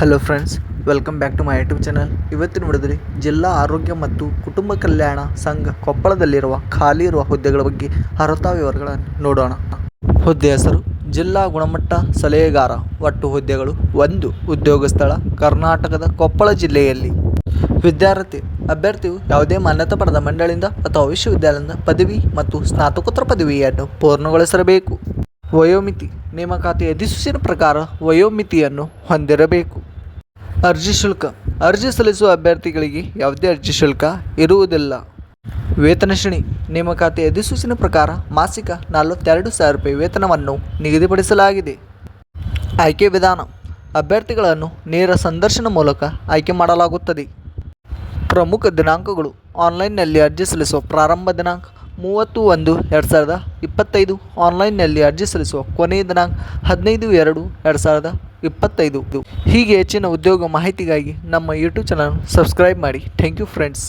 Hello friends welcome back to my YouTube channel ಇವತ್ತಿನ ನೋಡಿದ್ರೆ ಜಿಲ್ಲಾ ಆರೋಗ್ಯ ಮತ್ತು ಕುಟುಂಬ ಕಲ್ಯಾಣ ಸಂಘ ಕೊಪ್ಪಳದಲ್ಲಿರುವ ಖಾಲಿ ಇರುವ ಹುದ್ದೆಗಳ ಬಗ್ಗೆ ಅರ್ಹತಾ ವಿವರಗಳನ್ನು ನೋಡೋಣ. ಹುದ್ದೆ ಹೆಸರು, ಜಿಲ್ಲಾ ಗುಣಮಟ್ಟ ಸಲಹೆಗಾರ, ಒಟ್ಟು ಹುದ್ದೆಗಳು ಒಂದು, ಉದ್ಯೋಗ ಸ್ಥಳ, ಕರ್ನಾಟಕದ ಕೊಪ್ಪಳ ಜಿಲ್ಲೆಯಲ್ಲಿ. ವಿದ್ಯಾರ್ಥಿ, ಅಭ್ಯರ್ಥಿಯು ಯಾವುದೇ ಮಾನ್ಯತೆ ಪಡೆದ ಮಂಡಳಿಯಿಂದ ಅಥವಾ ವಿಶ್ವವಿದ್ಯಾಲಯದಿಂದ ಪದವಿ ಮತ್ತು ಸ್ನಾತಕೋತ್ತರ ಪದವಿಯನ್ನು ಪೂರ್ಣಗೊಳಿಸಿರಬೇಕು. ವಯೋಮಿತಿ ನೇಮಕಾತಿ ಅಧಿಸೂಚನೆ ಪ್ರಕಾರ ವಯೋಮಿತಿಯನ್ನು ಹೊಂದಿರಬೇಕು. ಅರ್ಜಿ ಶುಲ್ಕ. ಅರ್ಜಿ ಸಲ್ಲಿಸುವ ಅಭ್ಯರ್ಥಿಗಳಿಗೆ ಯಾವುದೇ ಅರ್ಜಿ ಶುಲ್ಕ ಇರುವುದಿಲ್ಲ. ವೇತನ ಶ್ರೇಣಿ. ನೇಮಕಾತಿ ಅಧಿಸೂಚನೆ ಪ್ರಕಾರ ಮಾಸಿಕ ನಲವತ್ತೆರಡು ಸಾವಿರ ರೂಪಾಯಿ ವೇತನವನ್ನು ನಿಗದಿಪಡಿಸಲಾಗಿದೆ. ಆಯ್ಕೆ ವಿಧಾನ. ಅಭ್ಯರ್ಥಿಗಳನ್ನು ನೇರ ಸಂದರ್ಶನ ಮೂಲಕ ಆಯ್ಕೆ ಮಾಡಲಾಗುತ್ತದೆ. ಪ್ರಮುಖ ದಿನಾಂಕಗಳು. ಆನ್ಲೈನ್ನಲ್ಲಿ ಅರ್ಜಿ ಸಲ್ಲಿಸುವ ಪ್ರಾರಂಭ ದಿನಾಂಕ ಮೂವತ್ತು ಒಂದು ಎರಡು ಸಾವಿರದ ಇಪ್ಪತ್ತೈದು ಆನ್ಲೈನ್ನಲ್ಲಿ ಅರ್ಜಿ ಸಲ್ಲಿಸುವ ಕೊನೆಯ ದಿನಾಂಕ ಹದಿನೈದು ಎರಡು ಎರಡು ಸಾವಿರದ ಇಪ್ಪತ್ತೈದು. ಹೀಗೆ ಹೆಚ್ಚಿನ ಉದ್ಯೋಗ ಮಾಹಿತಿಗಾಗಿ ನಮ್ಮ ಯೂಟ್ಯೂಬ್ ಚಾನಲ್ ಸಬ್ಸ್ಕ್ರೈಬ್ ಮಾಡಿ. Thank you friends.